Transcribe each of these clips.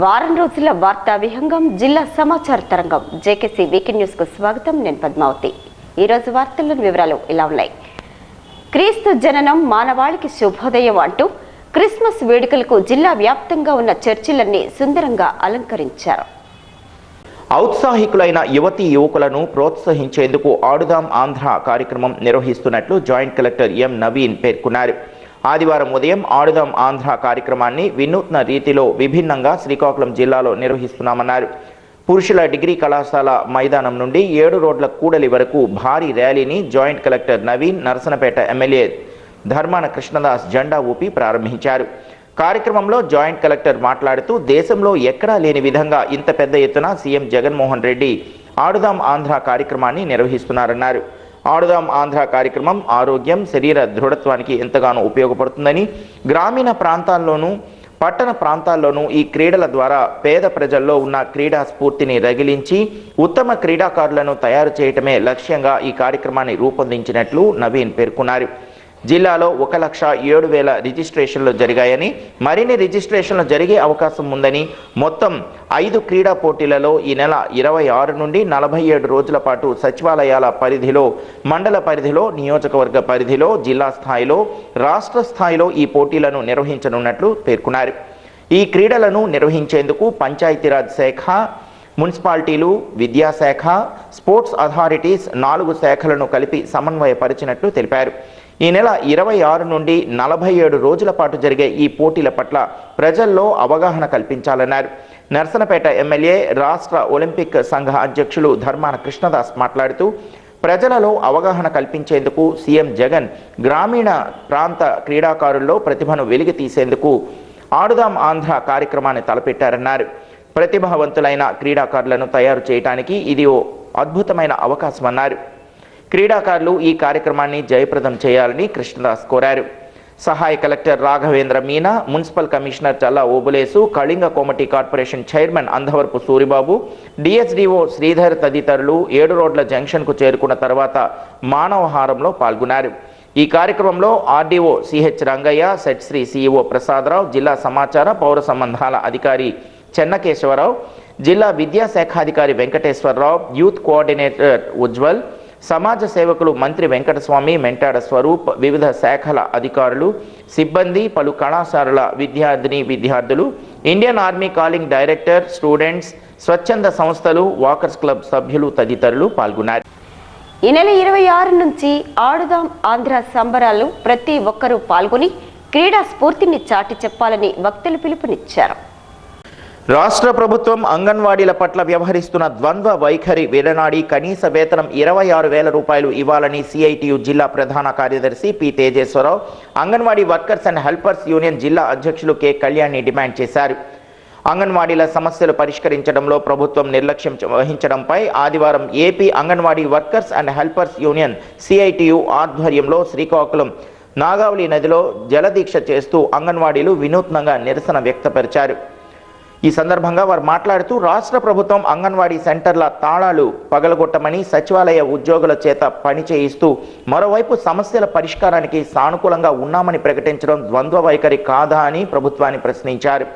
వారం రోజుల వార్తా విహంగం జిల్లా సమాచార తరంగం జేకేసీ వీకెండ్ న్యూస్ కు స్వాగతం నేను పద్మావతి ఈ రోజు వార్తల్లోని వివరాలు ఇలా ఉన్నాయి క్రీస్తు జననం మానవాళికి శుభోదయం అంటూ క్రిస్మస్ వేడుకలకు జిల్లా వ్యాప్తంగా ఉన్న చర్చిలన్నీ సుందరంగా అలంకరించారు ఔత్సాహికులైన యువతి యువకులను ప్రోత్సహించేందుకు ఆడుదాం ఆంధ్ర కార్యక్రమం నిర్వహిస్తున్నట్లు జాయింట్ కలెక్టర్ ఎం నవీన్ పేర్కొన్నారు ఆదివారం ఉదయం ఆడుదాం ఆంధ్ర కార్యక్రమాన్ని వినూత్న రీతిలో విభిన్నంగా శ్రీకాకుళం జిల్లాలో నిర్వహిస్తున్నామన్నారు పురుషుల డిగ్రీ కళాశాల మైదానం నుండి ఏడు రోడ్ల కూడలి వరకు భారీ ర్యాలీని joint collector Naveen Narasannapeta MLA Dharmana Krishnadas జెండా ఊపి ప్రారంభించారు కార్యక్రమంలో జాయింట్ కలెక్టర్ మాట్లాడుతూ దేశంలో ఎక్కడా లేని విధంగా ఇంత పెద్ద ఎత్తున సీఎం జగన్మోహన్ రెడ్డి ఆడుదాం ఆంధ్ర కార్యక్రమాన్ని నిర్వహిస్తున్నారన్నారు ఆడుదాం ఆంధ్ర కార్యక్రమం ఆరోగ్యం శరీర దృఢత్వానికి ఎంతగానో ఉపయోగపడుతుందని గ్రామీణ ప్రాంతాల్లోనూ పట్టణ ప్రాంతాల్లోనూ ఈ క్రీడల ద్వారా పేద ప్రజల్లో ఉన్న క్రీడా స్ఫూర్తిని రగిలించి ఉత్తమ క్రీడాకారులను తయారు చేయటమే లక్ష్యంగా ఈ కార్యక్రమాన్ని రూపొందించినట్లు నవీన్ పేర్కొన్నారు జిల్లాలో ఒక లక్ష ఏడు వేల రిజిస్ట్రేషన్లు జరిగాయని మరిన్ని రిజిస్ట్రేషన్లు జరిగే అవకాశం ఉందని మొత్తం ఐదు క్రీడా పోటీలలో ఈ నెల ఇరవై ఆరు నుండి నలభై ఏడు రోజుల పాటు సచివాలయాల పరిధిలో మండల పరిధిలో నియోజకవర్గ పరిధిలో జిల్లా స్థాయిలో రాష్ట్ర స్థాయిలో ఈ పోటీలను నిర్వహించనున్నట్లు పేర్కొన్నారు ఈ క్రీడలను నిర్వహించేందుకు పంచాయతీరాజ్ శాఖ మున్సిపాలిటీలు విద్యాశాఖ స్పోర్ట్స్ అథారిటీస్ నాలుగు శాఖలను కలిపి సమన్వయపరిచినట్లు తెలిపారు ఈ నెల ఇరవై ఆరు నుండి నలభై ఏడు రోజుల పాటు జరిగే ఈ పోటీల పట్ల ప్రజల్లో అవగాహన కల్పించాలన్నారు నర్సనపేట ఎమ్మెల్యే రాష్ట్ర ఒలింపిక్ సంఘ అధ్యక్షులు ధర్మాన కృష్ణదాస్ మాట్లాడుతూ ప్రజలలో అవగాహన కల్పించేందుకు సీఎం జగన్ గ్రామీణ ప్రాంత క్రీడాకారుల్లో ప్రతిభను వెలిగి తీసేందుకు ఆడుదాం ఆంధ్ర కార్యక్రమాన్ని తలపెట్టారన్నారు ప్రతిభావంతులైన క్రీడాకారులను తయారు చేయడానికి ఇది ఓ అద్భుతమైన అవకాశమన్నారు క్రీడాకారులు ఈ కార్యక్రమాన్ని జయప్రదం చేయాలని కృష్ణదాస్ కోరారు సహాయ collector Raghavendra Meena municipal commissioner Challa Obulesu Kalinga Komati corporation chairman Andhavarapu Suribabu DSDO Sridhar తదితరులు ఏడు రోడ్ల జంక్షన్కు చేరుకున్న తర్వాత మానవహారంలో పాల్గొన్నారు ఈ కార్యక్రమంలో RDO CH Rangaiah SETSRI CEO Prasadarao జిల్లా సమాచార పౌర సంబంధాల అధికారి చెన్నకేశ్వరరావు జిల్లా విద్యాశాఖాధికారి వెంకటేశ్వరరావు యూత్ కోఆర్డినేటర్ ఉజ్వల్ సమాజ సేవకులు మంత్రి వెంకటస్వామి మెంటాడ స్వరూప్ వివిధ శాఖల అధికారులు సిబ్బంది పలు కళాశాలల విద్యార్థిని విద్యార్థులు Indian army calling director students స్వచ్ఛంద సంస్థలు వాకర్స్ క్లబ్ సభ్యులు తదితరులు పాల్గొన్నారు ఈ నెల ఇరవై ఆరు నుంచి ఆడుదాం ఆంధ్ర సంబరాలు ప్రతి ఒక్కరూ పాల్గొని క్రీడా స్ఫూర్తిని చాటి చెప్పాలని వక్తలు పిలుపునిచ్చారు రాష్ట్ర ప్రభుత్వం అంగన్వాడీల పట్ల వ్యవహరిస్తున్న ద్వంద్వ వైఖరి విడనాడి కనీస వేతనం ఇరవై ఆరు వేల రూపాయలు ఇవ్వాలని సిఐటియు జిల్లా ప్రధాన కార్యదర్శి P Tejeswararao Anganwadi workers and helpers union జిల్లా అధ్యక్షులు కె కళ్యాణ్ని డిమాండ్ చేశారు అంగన్వాడీల సమస్యలు పరిష్కరించడంలో ప్రభుత్వం నిర్లక్ష్యం వహించడంపై ఆదివారం AP Anganwadi workers and helpers union CITU ఆధ్వర్యంలో శ్రీకాకుళం నాగావళి నదిలో జలదీక్ష చేస్తూ అంగన్వాడీలు వినూత్నంగా నిరసన వ్యక్తపరిచారు ఈ సందర్భంగా వారు మాట్లాడుతూ రాష్ట్ర ప్రభుత్వం అంగన్వాడీ సెంటర్ల తాళాలు పగలగొట్టమని సచివాలయ ఉద్యోగుల చేత పని చేయిస్తూ మరోవైపు సమస్యల పరిష్కారానికి సానుకూలంగా ఉన్నామని ప్రకటించడం ద్వంద్వ వైఖరి కాదా అని ప్రభుత్వాన్ని ప్రశ్నించారు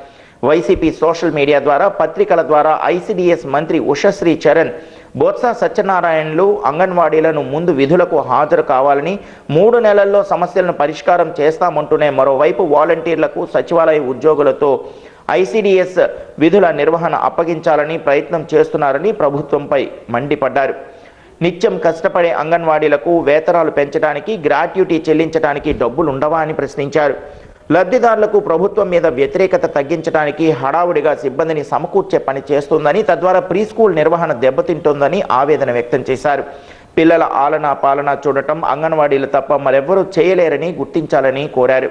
వైసీపీ సోషల్ మీడియా ద్వారా పత్రికల ద్వారా ఐసీడీఎస్ మంత్రి ఉషశ్రీ చరణ్ బొత్స సత్యనారాయణలు అంగన్వాడీలను ముందు విధులకు హాజరు కావాలని మూడు నెలల్లో సమస్యలను పరిష్కారం చేస్తామంటూనే మరోవైపు వాలంటీర్లకు సచివాలయ ఉద్యోగులతో ఐసిడిఎస్ విధుల నిర్వహణ అప్పగించాలని ప్రయత్నం చేస్తున్నారని ప్రభుత్వంపై మండిపడ్డారు నిత్యం కష్టపడే అంగన్వాడీలకు వేతనాలు పెంచడానికి గ్రాట్యుటీ చెల్లించడానికి డబ్బులుండవా అని ప్రశ్నించారు లబ్ధిదారులకు ప్రభుత్వం మీద వ్యతిరేకత తగ్గించడానికి హడావుడిగా సిబ్బందిని సమకూర్చే పని చేస్తుందని తద్వారా ప్రీ స్కూల్ నిర్వహణ దెబ్బతింటుందని ఆవేదన వ్యక్తం చేశారు పిల్లల ఆలన పాలన చూడటం అంగన్వాడీలు తప్ప మరెవ్వరూ చేయలేరని గుర్తించాలని కోరారు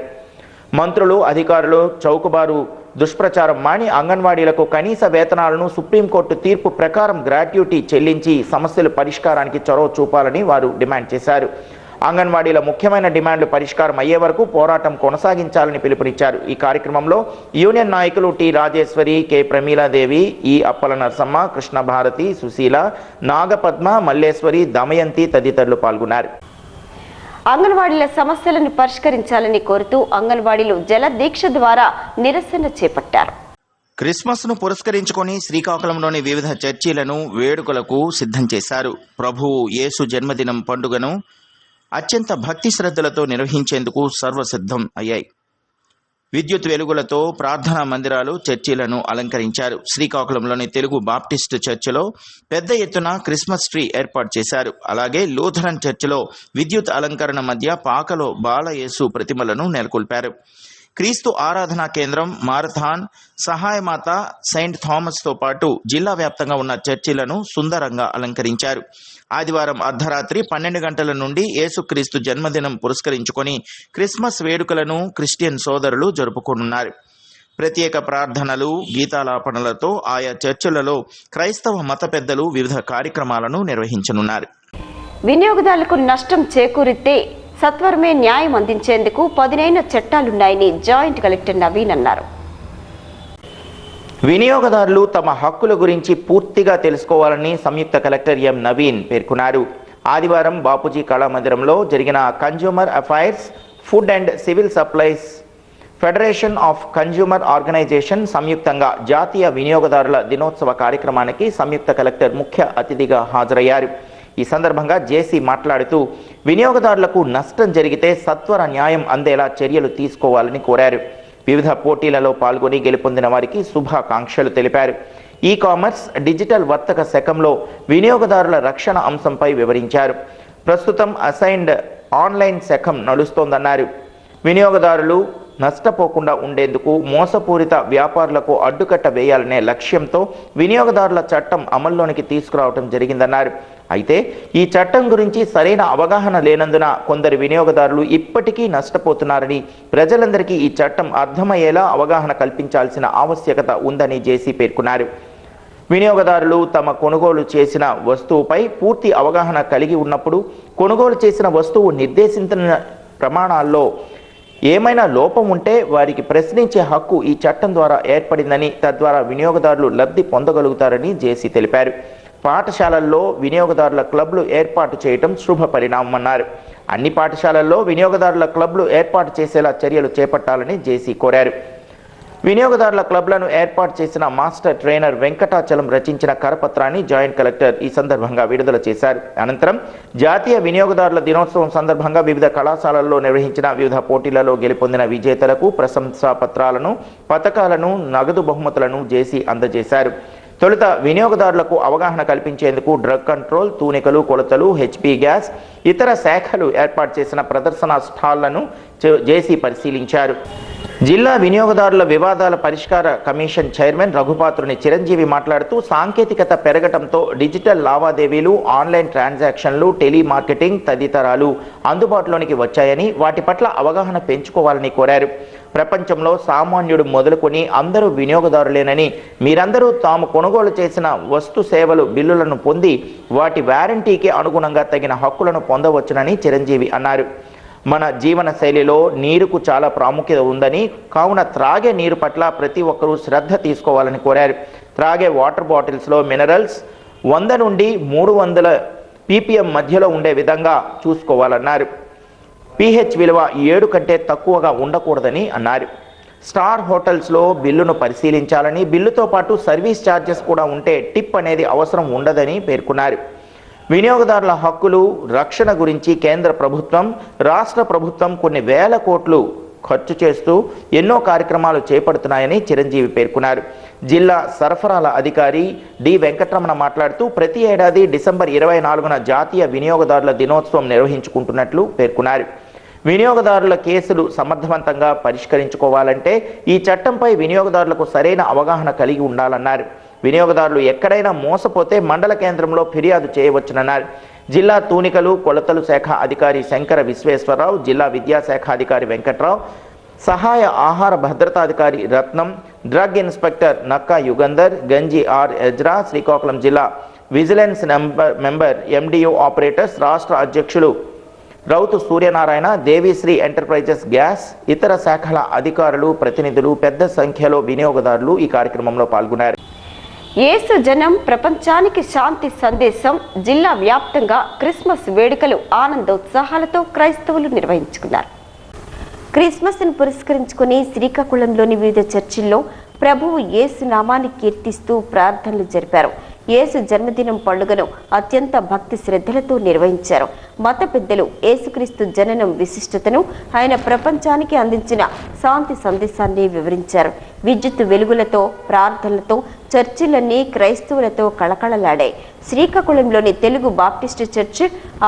మంత్రులు అధికారులు చౌకబారు దుష్ప్రచారం మాని అంగన్వాడీలకు కనీస వేతనాలను సుప్రీంకోర్టు తీర్పు ప్రకారం గ్రాట్యుటీ చెల్లించి సమస్యలు పరిష్కారానికి చొరవ చూపాలని వారు డిమాండ్ చేశారు అంగన్వాడీల ముఖ్యమైన డిమాండ్లు పరిష్కారం అయ్యే వరకు పోరాటం కొనసాగించాలని పిలుపునిచ్చారు ఈ కార్యక్రమంలో యూనియన్ నాయకులు టి రాజేశ్వరి కె ప్రమీలాదేవి ఈ అప్పల నరసమ్మ కృష్ణభారతి సుశీల నాగపద్మ మల్లేశ్వరి దమయంతి తదితరులు పాల్గొన్నారు అంగన్వాడీల సమస్యలను పరిష్కరించాలని కోరుతూ అంగన్వాడీలు జల దీక్ష ద్వారా నిరసన చేపట్టారు క్రిస్మస్ను పురస్కరించుకొని శ్రీకాకుళంలోని వివిధ చర్చిలను వేడుకలకు సిద్ధం చేశారు ప్రభువు యేసు జన్మదినం పండుగను అత్యంత భక్తి శ్రద్ధలతో నిర్వహించేందుకు సర్వసిద్ధం అయ్యాయి విద్యుత్ వెలుగులతో ప్రార్థనా మందిరాలు చర్చిలను అలంకరించారు శ్రీకాకుళంలోని తెలుగు బాప్టిస్ట్ చర్చిలో పెద్ద ఎత్తున క్రిస్మస్ ట్రీ ఏర్పాటు చేశారు అలాగే లూథరన్ చర్చిలో విద్యుత్ అలంకరణ మధ్య పాకలో బాలయేసు ప్రతిమలను నెలకొల్పారు క్రీస్తు ఆరాధనా కేంద్రం మారథాన్ సహాయమాత సెయింట్ థామస్తో పాటు జిల్లా వ్యాప్తంగా ఉన్న చర్చిలను సుందరంగా అలంకరించారు ఆదివారం అర్ధరాత్రి పన్నెండు గంటల నుండి యేసుక్రీస్తు జన్మదినం పురస్కరించుకొని క్రిస్మస్ వేడుకలను క్రిస్టియన్ సోదరులు జరుపుకోనున్నారు ప్రత్యేక ప్రార్థనలు గీతాలాపనలతో ఆయా చర్చలలో క్రైస్తవ మత పెద్దలు వివిధ కార్యక్రమాలను నిర్వహించనున్నారు వినియోగదారులకు నష్టం చేకూరితే సత్వరమే న్యాయం అందించేందుకు పదినైన చట్టాలున్నాయని జాయింట్ కలెక్టర్ నవీన్ అన్నారు వినియోగదారులు తమ హక్కుల గురించి పూర్తిగా తెలుసుకోవాలని సంయుక్త కలెక్టర్ ఎం నవీన్ పేర్కొన్నారు ఆదివారం బాపూజీ కళామందిరంలో జరిగిన consumer affairs food and civil supplies federation of consumer organization సంయుక్తంగా జాతీయ వినియోగదారుల దినోత్సవ కార్యక్రమానికి సంయుక్త కలెక్టర్ ముఖ్య అతిథిగా హాజరయ్యారు ఈ సందర్భంగా జేసీ మాట్లాడుతూ వినియోగదారులకు నష్టం జరిగితే సత్వర న్యాయం అందేలా చర్యలు తీసుకోవాలని కోరారు వివిధ పోటీలలో పాల్గొని గెలుపొందిన వారికి శుభాకాంక్షలు తెలిపారు ఈ కామర్స్ డిజిటల్ వర్తక శకంలో వినియోగదారుల రక్షణ అంశంపై వివరించారు ప్రస్తుతం అసైన్డ్ ఆన్లైన్ శకం నడుస్తోందన్నారు వినియోగదారులు నష్టపోకుండా ఉండేందుకు మోసపూరిత వ్యాపారులకు అడ్డుకట్ట వేయాలనే లక్ష్యంతో వినియోగదారుల చట్టం అమల్లోనికి తీసుకురావడం జరిగిందన్నారు అయితే ఈ చట్టం గురించి సరైన అవగాహన లేనందున కొందరు వినియోగదారులు ఇప్పటికీ నష్టపోతున్నారని ప్రజలందరికీ ఈ చట్టం అర్థమయ్యేలా అవగాహన కల్పించాల్సిన ఆవశ్యకత ఉందని జేసీ పేర్కొన్నారు వినియోగదారులు తమ కొనుగోలు చేసిన వస్తువుపై పూర్తి అవగాహన కలిగి ఉన్నప్పుడు కొనుగోలు చేసిన వస్తువు నిర్దేశించిన ప్రమాణాల్లో ఏమైనా లోపం ఉంటే వారికి ప్రశ్నించే హక్కు ఈ చట్టం ద్వారా ఏర్పడిందని తద్వారా వినియోగదారులు లబ్ధి పొందగలుగుతారని జేసీ తెలిపారు పాఠశాలల్లో వినియోగదారుల క్లబ్లు ఏర్పాటు చేయటం శుభ పరిణామమన్నారు అన్ని పాఠశాలల్లో వినియోగదారుల క్లబ్లు ఏర్పాటు చేసేలా చర్యలు చేపట్టాలని జేసీ కోరారు వినియోగదారుల క్లబ్లను ఏర్పాటు చేసిన మాస్టర్ ట్రైనర్ వెంకటాచలం రచించిన కరపత్రాన్ని జాయింట్ కలెక్టర్ ఈ సందర్భంగా విడుదల చేశారు అనంతరం జాతీయ వినియోగదారుల దినోత్సవం సందర్భంగా వివిధ కళాశాలల్లో నిర్వహించిన వివిధ పోటీలలో గెలుపొందిన విజేతలకు ప్రశంసా పత్రాలను పథకాలను నగదు బహుమతులను జేసీ అందజేశారు తొలుత వినియోగదారులకు అవగాహన కల్పించేందుకు డ్రగ్ కంట్రోల్ తూనికలు కొలతలు హెచ్పి గ్యాస్ ఇతర శాఖలు ఏర్పాటు చేసిన ప్రదర్శన స్టాళ్లను జేసీ పరిశీలించారు జిల్లా వినియోగదారుల వివాదాల పరిష్కార కమిషన్ చైర్మన్ రఘుపాత్రుని చిరంజీవి మాట్లాడుతూ సాంకేతికత పెరగటంతో డిజిటల్ లావాదేవీలు ఆన్లైన్ ట్రాన్సాక్షన్లు టెలిమార్కెటింగ్ తదితరాలు అందుబాటులోనికి వచ్చాయని వాటి పట్ల అవగాహన పెంచుకోవాలని కోరారు ప్రపంచంలో సామాన్యుడు మొదలుకొని అందరూ వినియోగదారులేనని మీరందరూ తాము కొనుగోలు చేసిన వస్తు సేవలు బిల్లులను పొంది వాటి వ్యారంటీకి అనుగుణంగా తగిన హక్కులను పొందవచ్చునని చిరంజీవి అన్నారు మన జీవన శైలిలో నీరుకు చాలా ప్రాముఖ్యత ఉందని కావున త్రాగే నీరు పట్ల ప్రతి ఒక్కరూ శ్రద్ధ తీసుకోవాలని కోరారు త్రాగే వాటర్ బాటిల్స్లో మినరల్స్ వంద నుండి మూడు వందల పీపీఎం మధ్యలో ఉండే విధంగా చూసుకోవాలన్నారు పీహెచ్ విలువ ఏడు కంటే తక్కువగా ఉండకూడదని అన్నారు స్టార్ హోటల్స్లో బిల్లును పరిశీలించాలని బిల్లుతో పాటు సర్వీస్ ఛార్జెస్ కూడా ఉంటే టిప్ అనేది అవసరం ఉండదని పేర్కొన్నారు వినియోగదారుల హక్కులు రక్షణ గురించి కేంద్ర ప్రభుత్వం రాష్ట్ర ప్రభుత్వం కొన్ని వేల కోట్లు ఖర్చు చేస్తూ ఎన్నో కార్యక్రమాలు చేపడుతున్నాయని చిరంజీవి పేర్కొన్నారు జిల్లా సరఫరాల అధికారి డి వెంకటరమణ మాట్లాడుతూ ప్రతి ఏడాది డిసెంబర్ ఇరవై నాలుగున జాతీయ వినియోగదారుల దినోత్సవం నిర్వహించుకుంటున్నట్లు పేర్కొన్నారు వినియోగదారుల కేసులు సమర్థవంతంగా పరిష్కరించుకోవాలంటే ఈ చట్టంపై వినియోగదారులకు సరైన అవగాహన కలిగి ఉండాలన్నారు వినియోగదారులు ఎక్కడైనా మోసపోతే మండల కేంద్రంలో ఫిర్యాదు చేయవచ్చునన్నారు జిల్లా తూనికలు కొలతలు శాఖ అధికారి శంకర విశ్వేశ్వరరావు జిల్లా విద్యాశాఖ అధికారి వెంకట్రావు సహాయ ఆహార భద్రతాధికారి Ratnam drug inspector Nakka Yugandhar Ganji R Ezra Srikakulam జిల్లా vigilance number member MDU operators రాష్ట్ర అధ్యక్షులు రౌతు సూర్యనారాయణ దేవిశ్రీ ఎంటర్ప్రైజెస్ గ్యాస్ ఇతర శాఖల అధికారులు ప్రతినిధులు పెద్ద సంఖ్యలో వినియోగదారులు ఈ కార్యక్రమంలో పాల్గొన్నారు ఏసు జనం ప్రపంచానికి శాంతి సందేశం జిల్లా వ్యాప్తంగా క్రిస్మస్ వేడుకలు ఆనందోత్సాహాలతో క్రైస్తవులు నిర్వహించుకున్నారు క్రిస్మస్ ను పురస్కరించుకుని శ్రీకాకుళంలోని వివిధ చర్చిల్లో ప్రభువు ఏసు నామాన్ని కీర్తిస్తూ ప్రార్థనలు జరిపారు యేసు జన్మదినం పండుగను అత్యంత భక్తి శ్రద్ధలతో నిర్వహించారు మత పెద్దలు యేసుక్రీస్తు జననం విశిష్టతను ఆయన ప్రపంచానికి అందించిన శాంతి సందేశాన్ని వివరించారు విద్యుత్ వెలుగులతో ప్రార్థనలతో చర్చిలన్నీ క్రైస్తవులతో కళకళలాడాయి శ్రీకాకుళంలోని Telugu baptist church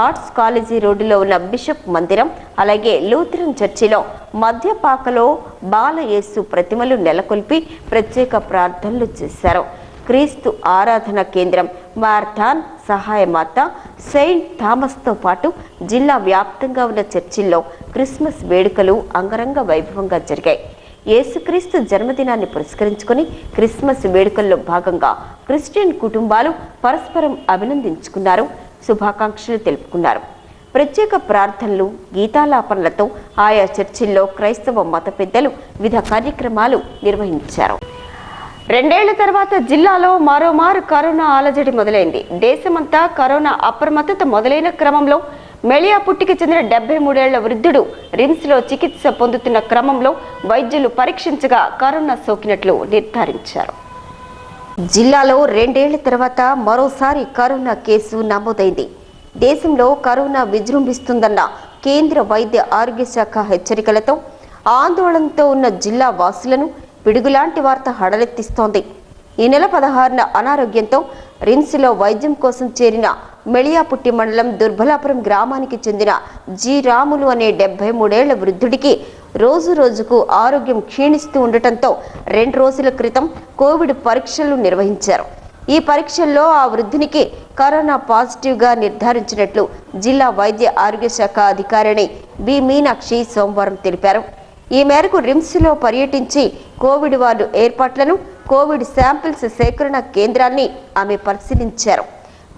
arts college రోడ్డులో ఉన్న బిషప్ మందిరం అలాగే లూథరన్ చర్చిలో మధ్యపాకలో బాలయేసు ప్రతిమలు నెలకొల్పి ప్రత్యేక ప్రార్థనలు చేశారు క్రీస్తు ఆరాధన కేంద్రం సహాయ సహాయమాత సెయింట్ థామస్తో పాటు జిల్లా వ్యాప్తంగా ఉన్న చర్చిల్లో క్రిస్మస్ వేడుకలు అంగరంగ వైభవంగా జరిగాయి యేసుక్రీస్తు జన్మదినాన్ని పురస్కరించుకుని క్రిస్మస్ వేడుకల్లో భాగంగా క్రిస్టియన్ కుటుంబాలు పరస్పరం అభినందించుకున్నారు శుభాకాంక్షలు తెలుపుకున్నారు ప్రత్యేక ప్రార్థనలు గీతాలాపనలతో ఆయా చర్చిల్లో క్రైస్తవ మత పెద్దలు వివిధ కార్యక్రమాలు నిర్వహించారు రెండేళ్ల తర్వాత జిల్లాలో మరోమారు కరోనా అలజడి మొదలైంది దేశమంతా కరోనా అప్రమత్తత మొదలైన క్రమంలో పుట్టికి చెందిన డెబ్బై మూడేళ్ల వృద్ధుడు లో చికిత్స పొందుతున్న క్రమంలో వైద్యులు పరీక్షించగా కరోనా సోకినట్లు నిర్ధారించారు జిల్లాలో రెండేళ్ల తర్వాత మరోసారి కరోనా కేసు నమోదైంది దేశంలో కరోనా విజృంభిస్తుందన్న కేంద్ర వైద్య ఆరోగ్య శాఖ హెచ్చరికలతో ఆందోళనతో ఉన్న జిల్లా వాసులను పిడుగులాంటి వార్త హడలెత్తిస్తోంది ఈ నెల పదహారున అనారోగ్యంతో రిమ్స్లో వైద్యం కోసం చేరిన మెళియాపుట్టి మండలం దుర్బలాపురం గ్రామానికి చెందిన జి రాములు అనే డెబ్బై మూడేళ్ల వృద్ధుడికి రోజు రోజుకు ఆరోగ్యం క్షీణిస్తూ ఉండటంతో రెండు రోజుల క్రితం కోవిడ్ పరీక్షలు నిర్వహించారు ఈ పరీక్షల్లో ఆ వృద్ధునికి కరోనా పాజిటివ్గా నిర్ధారించినట్లు జిల్లా వైద్య ఆరోగ్య శాఖ అధికారిణి బి మీనాక్షి సోమవారం తెలిపారు ఈ మేరకు రిమ్స్లో పర్యటించి కోవిడ్ వార్డు ఏర్పాట్లను కోవిడ్ శాంపిల్స్ సేకరణ కేంద్రాన్ని ఆమె పరిశీలించారు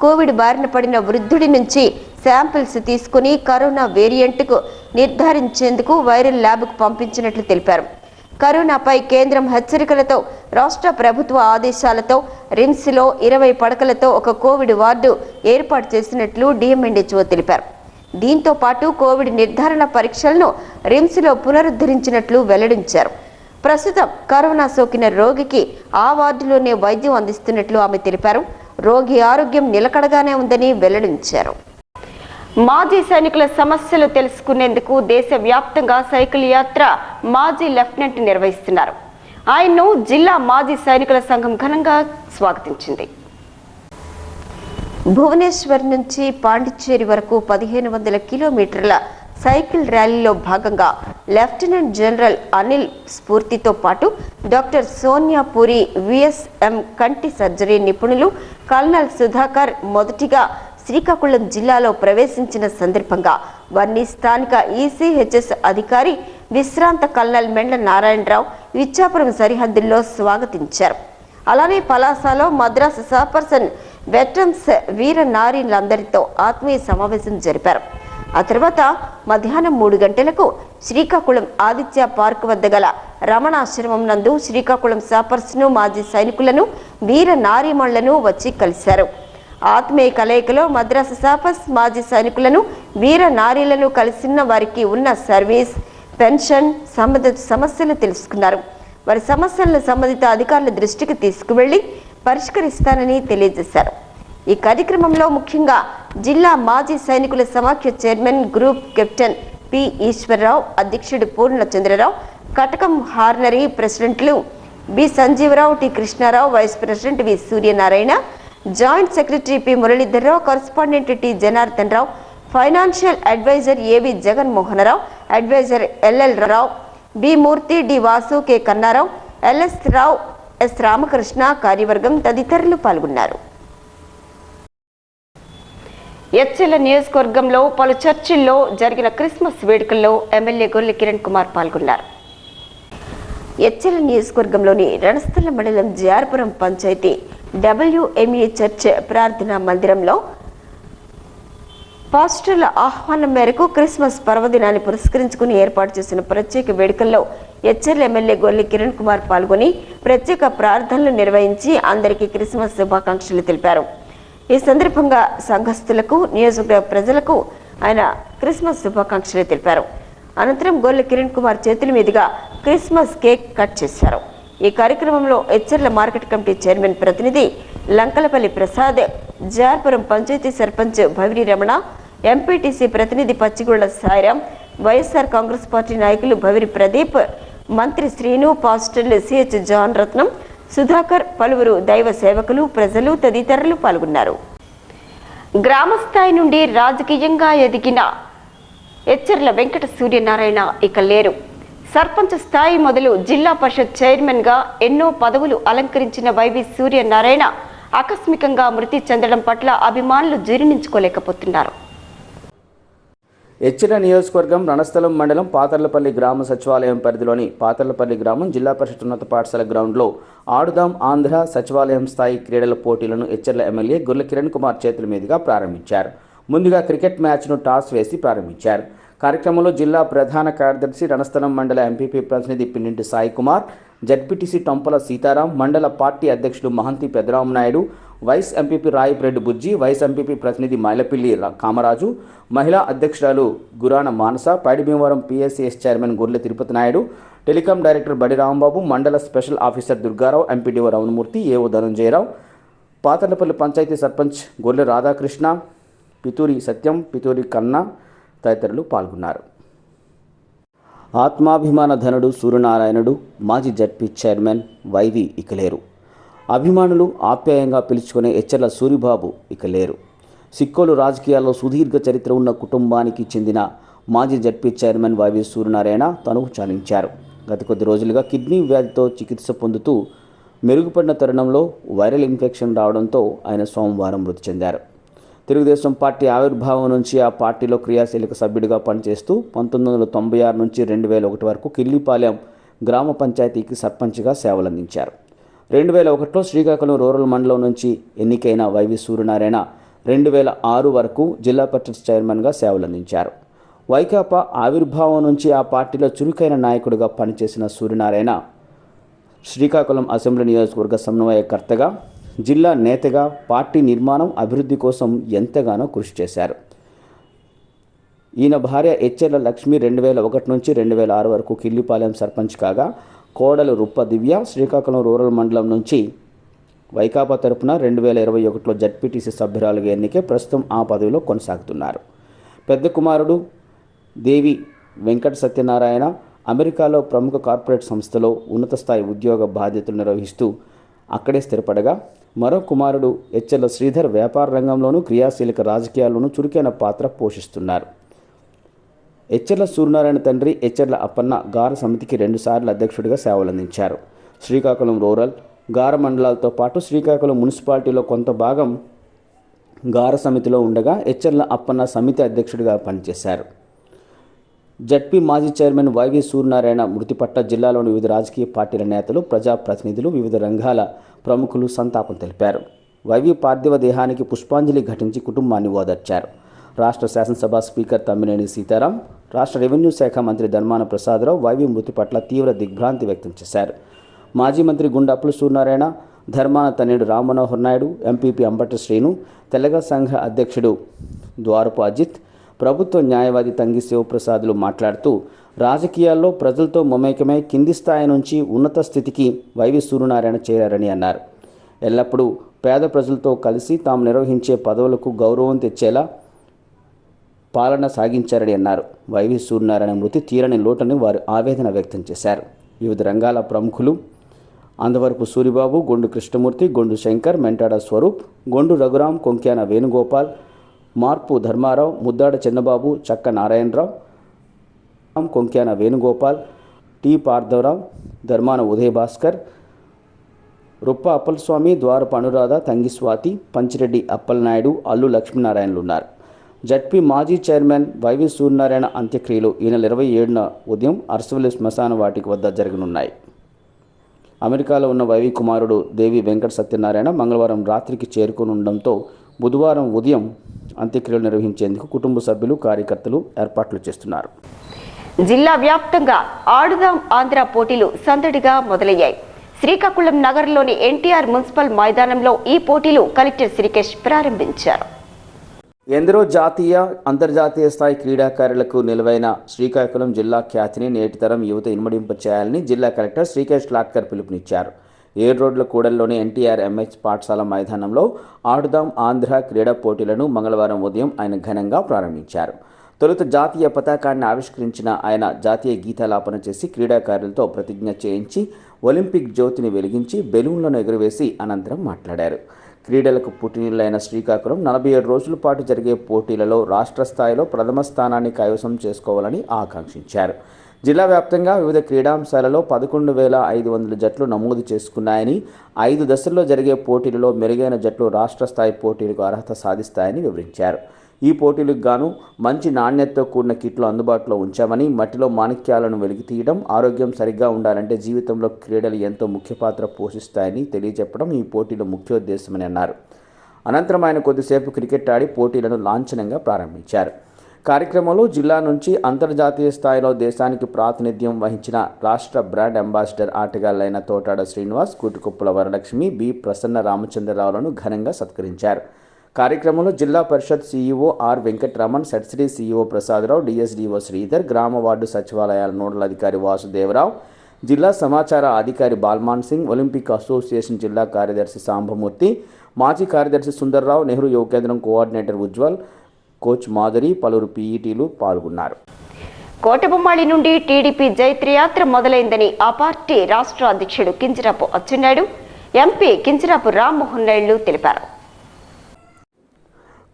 కోవిడ్ బారిన పడిన వృద్ధుడి నుంచి శాంపిల్స్ తీసుకుని కరోనా వేరియంట్కు నిర్ధారించేందుకు వైరల్ ల్యాబ్కు పంపించినట్లు తెలిపారు కరోనాపై కేంద్రం హెచ్చరికలతో రాష్ట్ర ప్రభుత్వ ఆదేశాలతో రిమ్స్లో ఇరవై పడకలతో ఒక కోవిడ్ వార్డు ఏర్పాటు చేసినట్లు డిఎంఎన్హెచ్ఓ తెలిపారు దీంతో పాటు కోవిడ్ నిర్ధారణ పరీక్షలను రిమ్స్లో పునరుద్ధరించినట్లు వెల్లడించారు ప్రస్తుతం కరోనా సోకిన రోగికి ఆ వార్డులోనే వైద్యం అందిస్తున్నట్లు ఆమె తెలిపారు రోగి ఆరోగ్యం నిలకడగానే ఉందని వెల్లడించారు మాజీ సైనికుల సమస్యలు తెలుసుకునేందుకు దేశవ్యాప్తంగా సైకిల్ యాత్ర మాజీ లెఫ్టినెంట్ నిర్వహిస్తున్నారు ఆయన్ను జిల్లా మాజీ సైనికుల సంఘం ఘనంగా స్వాగతించింది భువనేశ్వర్ నుంచి పాండిచ్చేరి వరకు పదిహేను వందల కిలోమీటర్ల సైకిల్ ర్యాలీలో భాగంగా లెఫ్టినెంట్ జనరల్ అనిల్ స్ఫూర్తితో పాటు డాక్టర్ సోనియా పూరి విఎస్ఎం కంటి సర్జరీ నిపుణులు కల్నల్ సుధాకర్ మొదటిగా శ్రీకాకుళం జిల్లాలో ప్రవేశించిన సందర్భంగా వారిని స్థానిక ఈసీహెచ్ఎస్ అధికారి విశ్రాంత కల్నల్ మెండ్ల నారాయణరావు విచ్చాపురం సరిహద్దుల్లో స్వాగతించారు అలానే పలాసలో మద్రాసు సహపర్సన్ వెటరన్స్ వీర నారీలందరితో ఆత్మీయ సమావేశం జరిపారు ఆ తర్వాత మధ్యాహ్నం మూడు గంటలకు శ్రీకాకుళం ఆదిత్య పార్క్ వద్ద గల రమణాశ్రమం నందు శ్రీకాకుళం సాపర్స్ను మాజీ సైనికులను వీర నారీమణులను వచ్చి కలిశారు ఆత్మీయ కలయికలో మద్రాసు సాపర్స్ మాజీ సైనికులను వీర నారీలను కలిసిన వారికి ఉన్న సర్వీస్ పెన్షన్ సంబంధిత సమస్యలు తెలుసుకున్నారు వారి సమస్యలను సంబంధిత అధికారుల దృష్టికి తీసుకువెళ్లి పరిష్కరిస్తానని తెలియజేశారు ఈ కార్యక్రమంలో ముఖ్యంగా జిల్లా మాజీ సైనికుల సమాఖ్య chairman group captain P Eswararao అధ్యక్షుడు పూర్ణచంద్రరావు కటకం హార్నరీ ప్రెసిడెంట్లు B Sanjeevarao T Krishnarao vice president V Suryanarayana joint secretary P Muralidharrao correspondent T Janardhan Rao financial advisor A V Jaganmohanarao advisor L L Rao B Murthy D Vasu K Kannarao L S Rao S Ramakrishna కార్యవర్గం తదితరులు పాల్గొన్నారు ఎచ్చెల నియోజకవర్గంలో పలు చర్చిల్లో జరిగిన Christmas వేడుకల్లో MLA Golli Kiran Kumar పాల్గొన్నారు ఎచ్చెల నియోజకవర్గంలోని రణస్థల మండలం జిఆర్పురం పంచాయతీ డబ్ల్యూఎంఈ చర్చ్ ప్రార్థనా మందిరంలో పాస్టర్ల ఆహ్వానం మేరకు క్రిస్మస్ పర్వదినాన్ని పురస్కరించుకుని ఏర్పాటు చేసిన ప్రత్యేక వేడుకల్లో హెచ్ఎల్ ఎమ్మెల్యే గొల్లి కిరణ్ కుమార్ పాల్గొని ప్రత్యేక ప్రార్థనలు నిర్వహించి అందరికీ క్రిస్మస్ శుభాకాంక్షలు తెలిపారు ఈ సందర్భంగా సంఘస్థులకు నియోజకవర్గ ప్రజలకు ఆయన క్రిస్మస్ శుభాకాంక్షలు తెలిపారు అనంతరం గొల్లి కిరణ్ కుమార్ చేతుల మీదుగా క్రిస్మస్ కేక్ కట్ చేశారు ఈ కార్యక్రమంలో హెచ్చర్ల మార్కెట్ కమిటీ చైర్మన్ ప్రతినిధి లంకలపల్లి ప్రసాద్ జార్పురం పంచాయతీ సర్పంచ్ భవిని రమణ ఎంపీటీసీ ప్రతినిధి Pachigulla Sairam YSR Congress party నాయకులు Bhaviri Pradeep Mantri Srinu pastor CH John Ratnam Sudhakar పలువురు దైవ సేవకులు ప్రజలు తదితరులు పాల్గొన్నారు గ్రామస్థాయి నుండి రాజకీయంగా ఎదిగిన హెచ్చర్ల వెంకట సూర్యనారాయణ ఇక లేరు సర్పంచ్ స్థాయి మొదలు జిల్లా పరిషత్ చైర్మన్గా ఎన్నో పదవులు అలంకరించిన వైవి సూర్యనారాయణ ఆకస్మికంగా మృతి చెందడం పట్ల అభిమానులు జీర్ణించుకోలేకపోతున్నారు ఎచ్చిన నియోజకవర్గం రణస్థలం మండలం పాతర్లపల్లి గ్రామ సచివాలయం పరిధిలోని పాతర్లపల్లి గ్రామం జిల్లా పరిషత్ ఉన్నత పాఠశాల గ్రౌండ్లో ఆడుదాం ఆంధ్ర సచివాలయం స్థాయి క్రీడల పోటీలను ఎచ్చర్ల ఎమ్మెల్యే గుర్ల కిరణ్ కుమార్ చేతుల మీదుగా ప్రారంభించారు ముందుగా క్రికెట్ మ్యాచ్ను టాస్ వేసి ప్రారంభించారు కార్యక్రమంలో జిల్లా ప్రధాన కార్యదర్శి రణస్థలం మండల ఎంపీపీ ప్రతినిధి పిన్నింటి సాయి కుమార్ జడ్పీటీసీ టొంపల సీతారాం మండల పార్టీ అధ్యక్షుడు Mahanthi Peddaramanaidu vice MPP Rayipreddi Bujji vice MPP ప్రతినిధి మైలపిల్లి కామరాజు మహిళా అధ్యక్షురాలు Gurana Manasa Bhimavaram PSCS chairman Gorre Tirupati Naidu telecom director Badi Rambabu మండల special officer Durgarao MPDO Ravanamurthy AO Dhananjayarao Pathalapalli panchayat sarpanch Gorre Radhakrishna పితూరి సత్యం పితూరి కన్నా తదితరులు పాల్గొన్నారు ఆత్మాభిమాన ధనుడు సూర్యనారాయణుడు మాజీ ZP chairman YV ఇకలేరు అభిమానులు ఆప్యాయంగా పిలుచుకునే హెచ్చర్ల సూరిబాబు ఇక లేరు సిక్కోలు రాజకీయాల్లో సుదీర్ఘ చరిత్ర ఉన్న కుటుంబానికి చెందిన మాజీ జడ్పీ చైర్మన్ వైవి సూర్యనారాయణ తను చాలించారు గత కొద్ది రోజులుగా కిడ్నీ వ్యాధితో చికిత్స పొందుతూ మెరుగుపడిన తరుణంలో వైరల్ ఇన్ఫెక్షన్ రావడంతో ఆయన సోమవారం మృతి చెందారు తెలుగుదేశం పార్టీ ఆవిర్భావం నుంచి ఆ పార్టీలో క్రియాశీలక సభ్యుడిగా పనిచేస్తూ పంతొమ్మిది వందల తొంభై ఆరు నుంచి రెండు వేల ఒకటి వరకు కిల్లిపాలెం గ్రామ పంచాయతీకి సర్పంచ్గా సేవలందించారు రెండు వేల ఒకటిలో శ్రీకాకుళం రూరల్ మండలం నుంచి ఎన్నికైన వైవి సూర్యనారాయణ రెండు వేల ఆరు వరకు జిల్లా పరిషత్ చైర్మన్గా సేవలందించారు వైకాపా ఆవిర్భావం నుంచి ఆ పార్టీలో చురుకైన నాయకుడిగా పనిచేసిన సూర్యనారాయణ శ్రీకాకుళం అసెంబ్లీ నియోజకవర్గ సమన్వయకర్తగా జిల్లా నేతగా పార్టీ నిర్మాణం అభివృద్ధి కోసం ఎంతగానో కృషి చేశారు ఈయన భార్య హెచ్ఎల్ల లక్ష్మి రెండు వేల ఒకటి నుంచి రెండు వేల ఆరు వరకు కిల్లిపాలెం సర్పంచ్ కాగా కోడలు రుప్ప దివ్య శ్రీకాకుళం రూరల్ మండలం నుంచి వైకాపా తరపున రెండు వేల ఇరవై ఒకటిలో జడ్పీటీసీ సభ్యురాలుగా ఎన్నికే ప్రస్తుతం ఆ పదవిలో కొనసాగుతున్నారు పెద్ద కుమారుడు దేవి వెంకట సత్యనారాయణ అమెరికాలో ప్రముఖ కార్పొరేట్ సంస్థలో ఉన్నత స్థాయి ఉద్యోగ బాధ్యతలు నిర్వహిస్తూ అక్కడే స్థిరపడగా మరో కుమారుడు హెచ్ఎల్ శ్రీధర్ వ్యాపార రంగంలోనూ క్రియాశీలక రాజకీయాల్లోనూ చురుకైన పాత్ర పోషిస్తున్నారు ఎచ్చెర్ల సూర్యనారాయణ తండ్రి ఎచ్చెర్ల అప్పన్న గార సమితికి రెండుసార్లు అధ్యక్షుడిగా సేవలందించారు శ్రీకాకుళం రూరల్ గార మండలాలతో పాటు శ్రీకాకుళం మున్సిపాలిటీలో కొంత భాగం గార సమితిలో ఉండగా హెచ్ఎర్ల అప్పన్న సమితి అధ్యక్షుడిగా పనిచేశారు జడ్పీ మాజీ చైర్మన్ వైవి సూర్యనారాయణ మృతి పట్ల జిల్లాలోని వివిధ రాజకీయ పార్టీల నేతలు ప్రజాప్రతినిధులు వివిధ రంగాల ప్రముఖులు సంతాపం తెలిపారు వైవి పార్థివ దేహానికి పుష్పాంజలి ఘటించి కుటుంబాన్ని ఓదార్చారు రాష్ట్ర శాసనసభ స్పీకర్ తమ్మినేని సీతారాం రాష్ట్ర రెవెన్యూ శాఖ మంత్రి ధర్మాన ప్రసాదరావు వైవి మృతి పట్ల తీవ్ర దిగ్భ్రాంతి వ్యక్తం చేశారు మాజీ మంత్రి గుండప్పుల సూర్యనారాయణ ధర్మాన తనయుడు రామ్ మనోహర్ నాయుడు ఎంపీపీ అంబటి శ్రీను తెలంగాణ సంఘ అధ్యక్షుడు ద్వారపు అజిత్ ప్రభుత్వ న్యాయవాది తంగి శివప్రసాద్లు మాట్లాడుతూ రాజకీయాల్లో ప్రజలతో మమేకమై కింది స్థాయి నుంచి ఉన్నత స్థితికి వైవి సూర్యనారాయణ చేరారని అన్నారు ఎల్లప్పుడూ పేద ప్రజలతో కలిసి తాము నిర్వహించే పదవులకు గౌరవం తెచ్చేలా పాలన సాగించారని అన్నారు వైవి సూర్యనారాయణ మృతి తీరని లోటని వారు ఆవేదన వ్యక్తం చేశారు వివిధ రంగాల ప్రముఖులు అంతవరకు సూరిబాబు గొండు కృష్ణమూర్తి గొండు శంకర్ మెంటాడ స్వరూప్ గొండు రఘురాం కొంక్యాన వేణుగోపాల్ మార్పు ధర్మారావు ముద్దాడ చిన్నబాబు చక్క నారాయణరావు కొంక్యాన వేణుగోపాల్ టి పార్థవరావు ధర్మాన ఉదయ భాస్కర్ రొప్ప అప్పలస్వామి ద్వారపు అనురాధ తంగి స్వాతి పంచిరెడ్డి అప్పలనాయుడు అల్లు లక్ష్మీనారాయణలు ఉన్నారు జడ్పీ మాజీ చైర్మన్ వైవి సూర్యనారాయణ అంత్యక్రియలు ఈ నెల ఇరవై ఏడున ఉదయం అర్సవల్లి శ్మశాన వాటికి వద్ద జరగనున్నాయి అమెరికాలో ఉన్న వైవి కుమారుడు దేవి వెంకట సత్యనారాయణ మంగళవారం రాత్రికి ఉండడంతో బుధవారం ఉదయం అంత్యక్రియలు నిర్వహించేందుకు కుటుంబ సభ్యులు కార్యకర్తలు ఏర్పాట్లు చేస్తున్నారు జిల్లా వ్యాప్తంగా ఆడుదాం ఆంధ్ర పోటీలు సందడిగా మొదలయ్యాయి శ్రీకాకుళం నగరంలోని ఎన్టీఆర్ మున్సిపల్ మైదానంలో ఈ పోటీలు కలెక్టర్ శ్రీకేష్ ప్రారంభించారు ఎందరో జాతీయ అంతర్జాతీయ స్థాయి క్రీడాకారులకు నిలువైన శ్రీకాకుళం జిల్లా ఖ్యాతిని నేటితరం యువత ఇనుమడింప చేయాలని జిల్లా కలెక్టర్ శ్రీకేష్ లాట్కర్ పిలుపునిచ్చారు ఏడు రోడ్ల కూడల్లోని ఎన్టీఆర్ ఎంహెచ్ పాఠశాల మైదానంలో ఆడుదాం ఆంధ్ర క్రీడా పోటీలను మంగళవారం ఉదయం ఆయన ఘనంగా ప్రారంభించారు తొలుత జాతీయ పతాకాన్ని ఆవిష్కరించిన ఆయన జాతీయ గీతాలాపన చేసి క్రీడాకారులతో ప్రతిజ్ఞ చేయించి ఒలింపిక్ జ్యోతిని వెలిగించి బెలూన్లను ఎగురవేసి అనంతరం మాట్లాడారు క్రీడలకు పుట్టినీళ్ళైన శ్రీకాకుళం నలభై ఏడు రోజుల పాటు జరిగే పోటీలలో రాష్ట్ర స్థాయిలో ప్రథమ స్థానాన్ని కైవసం చేసుకోవాలని ఆకాంక్షించారు జిల్లా వ్యాప్తంగా వివిధ క్రీడాంశాలలో పదకొండు వేల ఐదు వందల జట్లు నమోదు చేసుకున్నాయని ఐదు దశల్లో జరిగే పోటీలలో మెరుగైన జట్లు రాష్ట్ర స్థాయి పోటీలకు అర్హత సాధిస్తాయని వివరించారు ఈ పోటీలకు గాను మంచి నాణ్యతతో కూడిన కిట్లు అందుబాటులో ఉంచామని మట్టిలో మాణిక్యాలను తీయడం ఆరోగ్యం సరిగ్గా ఉండాలంటే జీవితంలో క్రీడలు ఎంతో ముఖ్య పాత్ర పోషిస్తాయని తెలియజెప్పడం ఈ పోటీల ముఖ్యోద్దేశమని అన్నారు అనంతరం ఆయన కొద్దిసేపు క్రికెట్ ఆడి పోటీలను లాంఛనంగా ప్రారంభించారు కార్యక్రమంలో జిల్లా నుంచి అంతర్జాతీయ స్థాయిలో దేశానికి ప్రాతినిధ్యం వహించిన రాష్ట్ర బ్రాండ్ అంబాసిడర్ ఆటగాళ్లైన తోటాడ శ్రీనివాస్ కూటుకుప్పుల వరలక్ష్మి బి ప్రసన్న రామచంద్రరావులను ఘనంగా సత్కరించారు కార్యక్రమంలో జిల్లా పరిషత్ సీఈఓ ఆర్ వెంకట్రామన్ సెట్సిడీ సీఈఓ ప్రసాదరావు డిఎస్డిఓ శ్రీధర్ గ్రామ వార్డు సచివాలయాల నోడల్ అధికారి వాసుదేవరావు జిల్లా సమాచార అధికారి బాల్మాన్ సింగ్ ఒలింపిక్ అసోసియేషన్ జిల్లా కార్యదర్శి సాంబమూర్తి మాజీ కార్యదర్శి సుందర్రావు నెహ్రూ యువ కేంద్రం కోఆర్డినేటర్ ఉజ్వల్ కోచ్ మాధురి పలువురు పీఈటీలు పాల్గొన్నారు కోటబొమ్మాళి నుండి టీడీపీ జైత్రయాత్ర మొదలైందని ఆ పార్టీ రాష్ట్ర అధ్యక్షుడు కింజరాపు అచ్చెన్నాయుడు ఎంపీ కింజరాపు రామ్మోహన్ నాయుడు తెలిపారు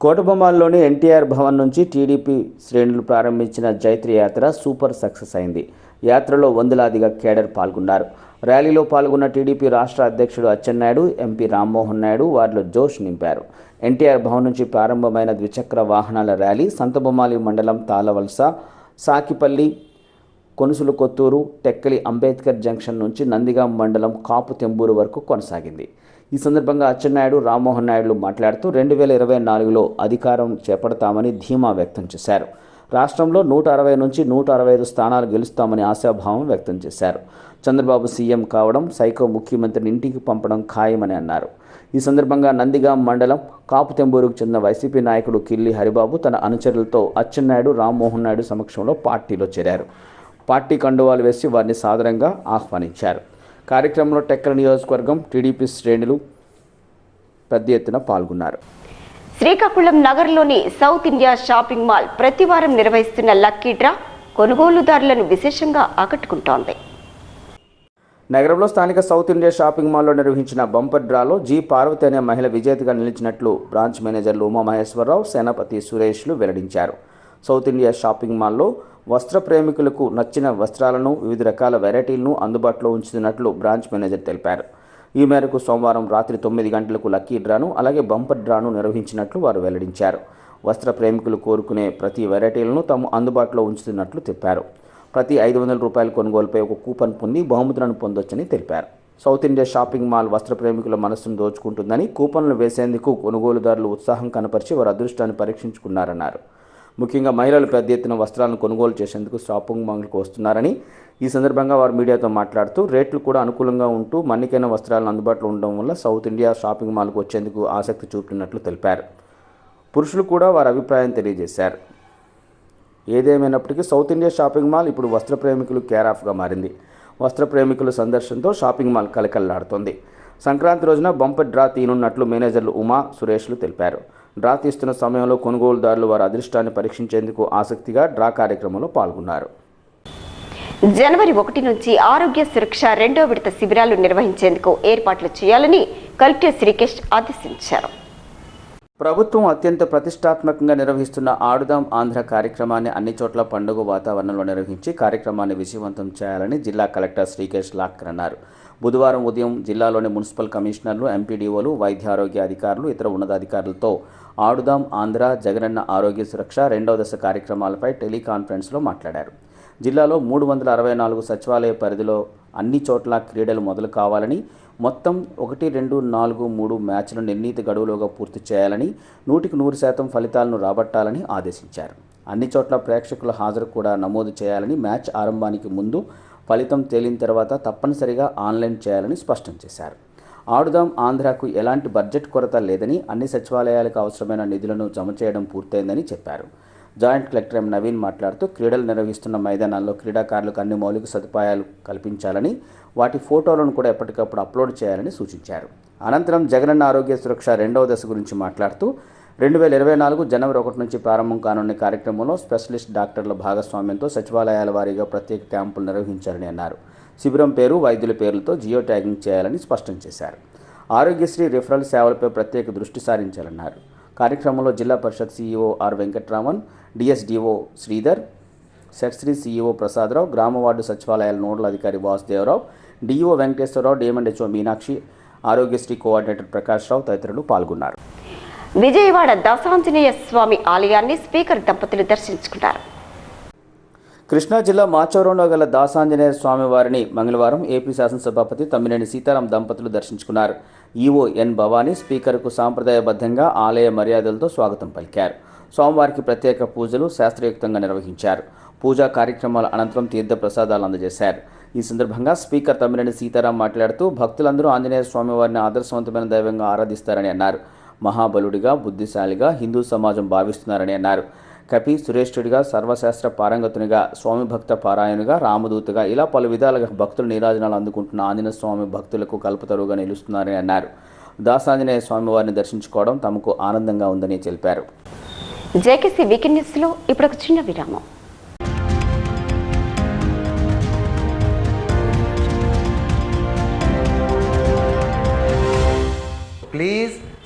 కోటబొమ్మల్లోని ఎన్టీఆర్ భవన్ నుంచి టీడీపీ శ్రేణులు ప్రారంభించిన జైత్రి యాత్ర సూపర్ సక్సెస్ అయింది యాత్రలో వందలాదిగా కేడర్ పాల్గొన్నారు ర్యాలీలో పాల్గొన్న టీడీపీ రాష్ట్ర అధ్యక్షుడు అచ్చెన్నాయుడు ఎంపీ రామ్మోహన్ నాయుడు వారిలో జోష్ నింపారు ఎన్టీఆర్ భవన్ నుంచి ప్రారంభమైన ద్విచక్ర వాహనాల ర్యాలీ సంతబొమ్మాలి మండలం తాళవలస సాకిపల్లి కొనుసులు కొత్తూరు టెక్కలి అంబేద్కర్ జంక్షన్ నుంచి నందిగాం మండలం కాపు తెంబూరు వరకు కొనసాగింది ఈ సందర్భంగా అచ్చెన్నాయుడు రామ్మోహన్ నాయుడులు మాట్లాడుతూ రెండు వేల ఇరవై నాలుగులో అధికారం చేపడతామని ధీమా వ్యక్తం చేశారు రాష్ట్రంలో నూట అరవై నుంచి నూట అరవై ఐదు స్థానాలు గెలుస్తామని ఆశాభావం వ్యక్తం చేశారు చంద్రబాబు సీఎం కావడం సైకో ముఖ్యమంత్రిని ఇంటికి పంపడం ఖాయమని అన్నారు ఈ సందర్భంగా నందిగాం మండలం కాపుతెంబూరుకు చెందిన వైసీపీ నాయకుడు కిల్లి హరిబాబు తన అనుచరులతో అచ్చెన్నాయుడు రామ్మోహన్ నాయుడు సమక్షంలో పార్టీలో చేరారు పార్టీ కండువాలు వేసి వారిని సాదరంగా ఆహ్వానించారు కార్యక్రమంలో టెక్కల నియోజకవర్గం టీడీపీ శ్రేణులు పెద్ద ఎత్తున పాల్గొన్నారు శ్రీకాకుళం నగర్లోని సౌత్ ఇండియా షాపింగ్ మాల్ ప్రతివారం నిర్వహిస్తున్న లక్కీ డ్రా కొనుగోలుదారులను విశేషంగా ఆకట్టుకుంటోంది నగరంలో స్థానిక సౌత్ ఇండియా షాపింగ్ మాల్లో నిర్వహించిన బంపర్ డ్రాలో జీ పార్వతి అనే మహిళ విజేతగా నిలిచినట్లు బ్రాంచ్ మేనేజర్లు ఉమామహేశ్వరరావు సేనాపతి సురేష్లు వెల్లడించారు సౌత్ ఇండియా షాపింగ్ మాల్లో వస్త్ర ప్రేమికులకు నచ్చిన వస్త్రాలను వివిధ రకాల వెరైటీలను అందుబాటులో ఉంచుతున్నట్లు బ్రాంచ్ మేనేజర్ తెలిపారు ఈ మేరకు సోమవారం రాత్రి తొమ్మిది గంటలకు లక్కీ డ్రాను అలాగే బంపర్ డ్రాను నిర్వహించినట్లు వారు వెల్లడించారు వస్త్ర ప్రేమికులు కోరుకునే ప్రతి వెరైటీలను తాము అందుబాటులో ఉంచుతున్నట్లు చెప్పారు ప్రతి ఐదు వందల రూపాయల కొనుగోలుపై ఒక కూపన్ పొంది బహుమతులను పొందొచ్చని తెలిపారు సౌత్ ఇండియా షాపింగ్ మాల్ వస్త్ర ప్రేమికుల మనస్సును దోచుకుంటుందని కూపన్లు వేసేందుకు కొనుగోలుదారులు ఉత్సాహం కనపరిచి వారి అదృష్టాన్ని పరీక్షించుకున్నారన్నారు ముఖ్యంగా మహిళలు పెద్ద ఎత్తున వస్త్రాలను కొనుగోలు చేసేందుకు షాపింగ్ మాల్కు వస్తున్నారని ఈ సందర్భంగా వారు మీడియాతో మాట్లాడుతూ రేట్లు కూడా అనుకూలంగా ఉంటూ మన్నికైన వస్త్రాలను అందుబాటులో ఉండడం వల్ల సౌత్ ఇండియా షాపింగ్ మాల్కు వచ్చేందుకు ఆసక్తి చూపుతున్నట్లు తెలిపారు పురుషులు కూడా వారి అభిప్రాయం తెలియజేశారు ఏదేమైనప్పటికీ సౌత్ ఇండియా షాపింగ్ మాల్ ఇప్పుడు వస్త్ర ప్రేమికులు కేర్ ఆఫ్గా మారింది వస్త్ర ప్రేమికుల సందర్శనతో షాపింగ్ మాల్ కలకల్లాడుతోంది సంక్రాంతి రోజున బంపర్ డ్రా తీనున్నట్లు మేనేజర్లు ఉమా సురేష్లు తెలిపారు డ్రా తీస్తున్న సమయంలో కొనుగోలుదారులు వారి అదృష్టాన్ని పరీక్షించేందుకు ఆసక్తిగా డ్రా కార్యక్రమంలో పాల్గొన్నారు జనవరి ఒకటి నుంచి ఆరోగ్య సురక్ష రెండో విడత శిబిరాలు నిర్వహించేందుకు ఏర్పాట్లు చేయాలని కలెక్టర్ శ్రీకేష్ ఆదేశించారు ప్రభుత్వం అత్యంత ప్రతిష్టాత్మకంగా నిర్వహిస్తున్న ఆడుదాం ఆంధ్ర కార్యక్రమాన్ని అన్ని చోట్ల పండుగ వాతావరణంలో నిర్వహించి కార్యక్రమాన్ని విజయవంతం చేయాలని జిల్లా కలెక్టర్ శ్రీకేష్ లాక్కర్ అన్నారు బుధవారం ఉదయం జిల్లాలోని మున్సిపల్ కమిషనర్లు ఎంపీడీఓలు వైద్య ఆరోగ్య అధికారులు ఇతర ఉన్నతాధికారులతో ఆడుదాం ఆంధ్ర జగనన్న ఆరోగ్య సురక్ష రెండవ దశ కార్యక్రమాలపై టెలికాన్ఫరెన్స్లో మాట్లాడారు జిల్లాలో మూడు వందల అరవై నాలుగు సచివాలయ పరిధిలో అన్ని చోట్ల క్రీడలు మొదలు కావాలని మొత్తం ఒకటి రెండు నాలుగు మూడు మ్యాచ్లను నిర్ణీత గడువులోగా పూర్తి చేయాలని నూటికి నూరు శాతం ఫలితాలను రాబట్టాలని ఆదేశించారు అన్ని చోట్ల ప్రేక్షకుల హాజరు కూడా నమోదు చేయాలని మ్యాచ్ ఆరంభానికి ముందు ఫలితం తేలిన తర్వాత తప్పనిసరిగా ఆన్లైన్ చేయాలని స్పష్టం చేశారు ఆడుదాం ఆంధ్రాకు ఎలాంటి బడ్జెట్ కొరత లేదని అన్ని సచివాలయాలకు అవసరమైన నిధులను జమ చేయడం పూర్తయిందని చెప్పారు జాయింట్ కలెక్టర్ ఎం నవీన్ మాట్లాడుతూ క్రీడలు నిర్వహిస్తున్న మైదానాల్లో క్రీడాకారులకు అన్ని మౌలిక సదుపాయాలు కల్పించాలని వాటి ఫోటోలను కూడా ఎప్పటికప్పుడు అప్లోడ్ చేయాలని సూచించారు అనంతరం జగనన్న ఆరోగ్య సురక్ష రెండవ దశ గురించి మాట్లాడుతూ రెండు వేల ఇరవై నాలుగు జనవరి ఒకటి నుంచి ప్రారంభం కానున్న కార్యక్రమంలో స్పెషలిస్ట్ డాక్టర్ల భాగస్వామ్యంతో సచివాలయాల వారీగా ప్రత్యేక క్యాంపులు నిర్వహించారని అన్నారు శిబిరం పేరు వైద్యుల పేర్లతో జియో ట్యాగింగ్ చేయాలని స్పష్టం చేశారు ఆరోగ్యశ్రీ రిఫరల్ సేవలపై ప్రత్యేక దృష్టి సారించాలన్నారు కార్యక్రమంలో జిల్లా Parishad CEO R Venkatraman DSDO Sridhar secretary CEO Prasadarao గ్రామ వార్డు సచివాలయాల నోడల్ అధికారి Vasudevarao DO Venkateswararao DMHO Meenakshi Aarogyasri coordinator Prakash Rao తదితరులు పాల్గొన్నారు విజయవాడ దశాంజనేయ స్వామి ఆలయాన్ని స్పీకర్ దంపతులు దర్శించుకున్నారు కృష్ణా జిల్లా మాచవరంలో గల దాసాంజనేయ స్వామివారిని మంగళవారం ఏపీ శాసనసభాపతి తమ్మినేని సీతారాం దంపతులు దర్శించుకున్నారు ఈవో ఎన్ భవానీ స్పీకర్కు సాంప్రదాయబద్ధంగా ఆలయ మర్యాదలతో స్వాగతం పలికారు స్వామివారికి ప్రత్యేక పూజలు శాస్త్రయుక్తంగా నిర్వహించారు పూజా కార్యక్రమాల అనంతరం తీర్థ ప్రసాదాలు అందజేశారు ఈ సందర్భంగా స్పీకర్ తమ్మినేని సీతారాం మాట్లాడుతూ భక్తులందరూ ఆంజనేయ స్వామివారిని ఆదర్శవంతమైన దైవంగా ఆరాధిస్తారని అన్నారు మహాబలుడిగా బుద్ధిశాలిగా హిందూ సమాజం భావిస్తున్నారని అన్నారు కపి సురేష్ఠుడిగా సర్వశాస్త్ర పారంగతునిగా స్వామి భక్త పారాయణుగా రామదూతగా ఇలా పలు విధాలుగా భక్తుల నీరాజనాలు అందుకుంటున్న ఆంజనేయ స్వామి భక్తులకు కల్పతరువుగా నిలుస్తున్నారని అన్నారు దాసాంజనేయ స్వామి వారిని దర్శించుకోవడం తమకు ఆనందంగా ఉందని తెలిపారు జేకేసీ వీకెండ్ న్యూస్లో ఇప్పుడు ఒక చిన్న విరామం